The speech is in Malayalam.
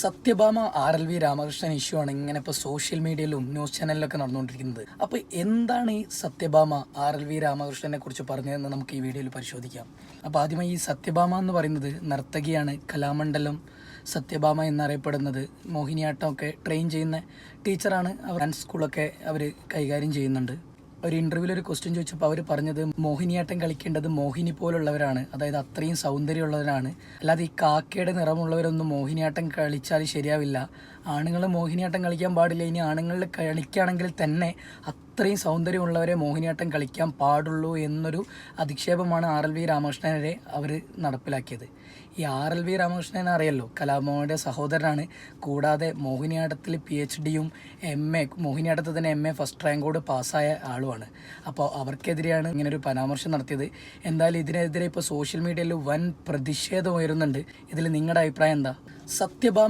Sathyabhama R L V Ramakrishnan issue ആണ് ഇങ്ങനെ ഇപ്പോൾ സോഷ്യൽ മീഡിയയിലും ന്യൂസ് ചാനലിലൊക്കെ നടന്നുകൊണ്ടിരിക്കുന്നത്. അപ്പോൾ എന്താണ് ഈ സത്യഭാമ ആർ എൽ വി രാമകൃഷ്ണനെ കുറിച്ച് പറഞ്ഞതെന്ന് നമുക്ക് ഈ വീഡിയോയിൽ പരിശോധിക്കാം. അപ്പോൾ ആദ്യമായി ഈ സത്യഭാമ എന്ന് പറയുന്നത് നർത്തകിയാണ് കലാമണ്ഡലം സത്യഭാമ എന്നറിയപ്പെടുന്നത്. മോഹിനിയാട്ടമൊക്കെ ട്രെയിൻ ചെയ്യുന്ന ടീച്ചറാണ് അവർ സ്കൂളൊക്കെ അവർ കൈകാര്യം ചെയ്യുന്നുണ്ട്. ഒരു ഇന്റർവ്യൂവിൽ ഒരു ക്വസ്റ്റ്യൻ ചോദിച്ചപ്പോൾ അവർ പറഞ്ഞത് മോഹിനിയാട്ടം കളിക്കേണ്ടത് മോഹിനി പോലുള്ളവരാണ്. അതായത് അത്രയും സൗന്ദര്യമുള്ളവരാണ്. അല്ലാതെ ഈ കാക്കയുടെ നിറമുള്ളവരൊന്നും മോഹിനിയാട്ടം കളിച്ചാൽ ശരിയാവില്ല. ആണുങ്ങൾ മോഹിനിയാട്ടം കളിക്കാൻ പാടില്ല. ഇനി ആണുങ്ങളിൽ കളിക്കുകയാണെങ്കിൽ തന്നെ അത്രയും സൗന്ദര്യമുള്ളവരെ മോഹിനിയാട്ടം കളിക്കാൻ പാടുള്ളൂ എന്നൊരു അധിക്ഷേപമാണ് ആർ എൽ വി രാമകൃഷ്ണനെ അവർ നടപ്പിലാക്കിയത്. ഈ ആർ എൽ വി രാമകൃഷ്ണനെ അറിയല്ലോ കലാഭവന്റെ സഹോദരനാണ്. കൂടാതെ മോഹിനിയാട്ടത്തിൽ പി എച്ച് ഡിയും എം എ മോഹിനിയാട്ടത്തിൽ തന്നെ എം എ ഫസ്റ്റ് റാങ്കോട് പാസ്സായ ആളുമാണ്. അപ്പോൾ അവർക്കെതിരെയാണ് ഇങ്ങനെ ഒരു പരാമർശം നടത്തിയത്. എന്തായാലും ഇതിനെതിരെ ഇപ്പോൾ സോഷ്യൽ മീഡിയയിൽ വൻ പ്രതിഷേധം ഉയരുന്നുണ്ട്. ഇതിൽ നിങ്ങളുടെ അഭിപ്രായം എന്താ? സത്യഭാമ